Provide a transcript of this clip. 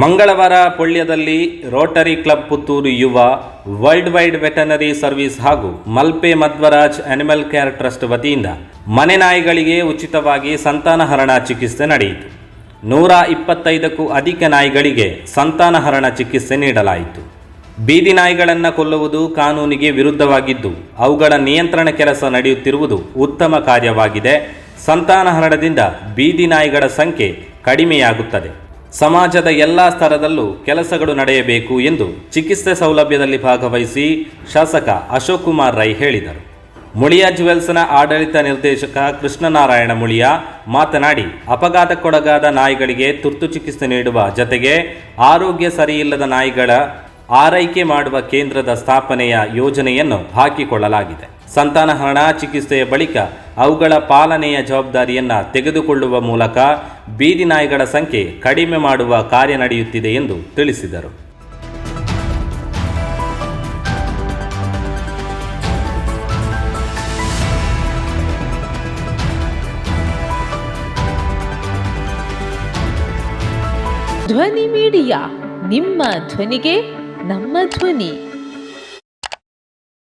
ಮಂಗಳವಾರ ಪೊಳ್ಯದಲ್ಲಿ Rotary club Puttur ಯುವ world wide veterinary service ಹಾಗೂ Malpe Madhwaraj animal care trust ವತಿಯಿಂದ ಮನೆ ನಾಯಿಗಳಿಗೆ ಉಚಿತವಾಗಿ ಸಂತಾನಹರಣ ಚಿಕಿತ್ಸೆ ನಡೆಯಿತು. ನೂರ ಇಪ್ಪತ್ತೈದಕ್ಕೂ ಅಧಿಕ ನಾಯಿಗಳಿಗೆ ಸಂತಾನಹರಣ ಚಿಕಿತ್ಸೆ ನೀಡಲಾಯಿತು. ಬೀದಿ ನಾಯಿಗಳನ್ನು ಕೊಲ್ಲುವುದು ಕಾನೂನಿಗೆ ವಿರುದ್ಧವಾಗಿದ್ದು, ಅವುಗಳ ನಿಯಂತ್ರಣ ಕೆಲಸ ನಡೆಯುತ್ತಿರುವುದು ಉತ್ತಮ ಕಾರ್ಯವಾಗಿದೆ. ಸಂತಾನಹರಣದಿಂದ ಬೀದಿ ನಾಯಿಗಳ ಸಂಖ್ಯೆ ಕಡಿಮೆಯಾಗುತ್ತದೆ. ಸಮಾಜದ ಎಲ್ಲ ಸ್ತರದಲ್ಲೂ ಕೆಲಸಗಳು ನಡೆಯಬೇಕು ಎಂದು ಚಿಕಿತ್ಸೆ ಸೌಲಭ್ಯದಲ್ಲಿ ಭಾಗವಹಿಸಿ ಶಾಸಕ ಅಶೋಕ್ ಕುಮಾರ್ ರೈ ಹೇಳಿದರು. ಮುಳಿಯಾ ಜುವೆಲ್ಸ್ನ ಆಡಳಿತ ನಿರ್ದೇಶಕ ಕೃಷ್ಣನಾರಾಯಣ ಮುಳಿಯಾ ಮಾತನಾಡಿ, ಅಪಘಾತಕ್ಕೊಳಗಾದ ನಾಯಿಗಳಿಗೆ ತುರ್ತು ಚಿಕಿತ್ಸೆ ನೀಡುವ ಜತೆಗೆ ಆರೋಗ್ಯ ಸರಿಯಿಲ್ಲದ ನಾಯಿಗಳ ಆರೈಕೆ ಮಾಡುವ ಕೇಂದ್ರದ ಸ್ಥಾಪನೆಯ ಯೋಜನೆಯನ್ನು ಹಾಕಿಕೊಳ್ಳಲಾಗಿದೆ. ಸಂತಾನಹರಣ ಚಿಕಿತ್ಸೆಯ ಬಳಿಕ ಅವುಗಳ ಪಾಲನೆಯ ಜವಾಬ್ದಾರಿಯನ್ನು ತೆಗೆದುಕೊಳ್ಳುವ ಮೂಲಕ ಬೀದಿ ನಾಯಿಗಳ ಸಂಖ್ಯೆ ಕಡಿಮೆ ಮಾಡುವ ಕಾರ್ಯ ನಡೆಯುತ್ತಿದೆ ಎಂದು ತಿಳಿಸಿದರು. ಧ್ವನಿ ಮೀಡಿಯಾ, ನಿಮ್ಮ ಧ್ವನಿಗೆ ನಮ್ಮ ಧ್ವನಿ.